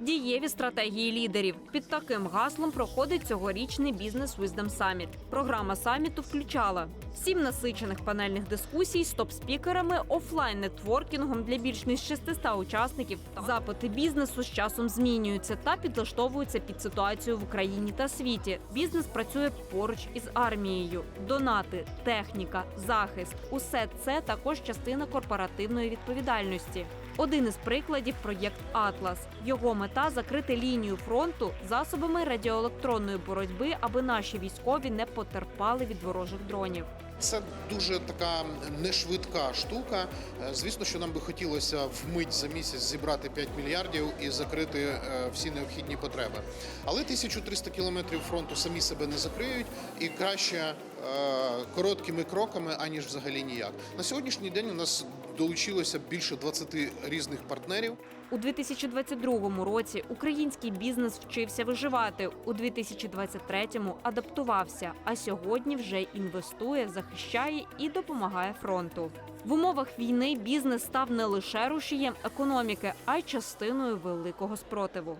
Дієві стратегії лідерів під таким гаслом проходить цьогорічний бізнес Wisdom Summit. Програма саміту включала сім насичених панельних дискусій з топ-спікерами, офлайн нетворкінгом для більш ніж 600 учасників. Запити бізнесу з часом змінюються та підлаштовуються під ситуацію в Україні та світі. Бізнес працює поруч із армією. Донати, техніка, захист усе це також частина корпоративної відповідальності. Один із прикладів проєкт Атлас. Його мета закрити лінію фронту засобами радіоелектронної боротьби, аби наші військові не потерпали від ворожих дронів. Це дуже така нешвидка штука. Е, Звісно, що нам би хотілося вмить за місяць зібрати 5 мільярдів і закрити е, всі необхідні потреби. Але 1300 кілометрів фронту самі себе не закриють, і краще короткими кроками, аніж взагалі ніяк. На сьогоднішній день у нас долучилося більше 20 різних партнерів. У 2022 році український бізнес вчився виживати. У 2023-му адаптувався, а сьогодні вже інвестує, захищає і допомагає фронту. В умовах війни бізнес став не лише рушієм економіки, а й частиною великого спротиву.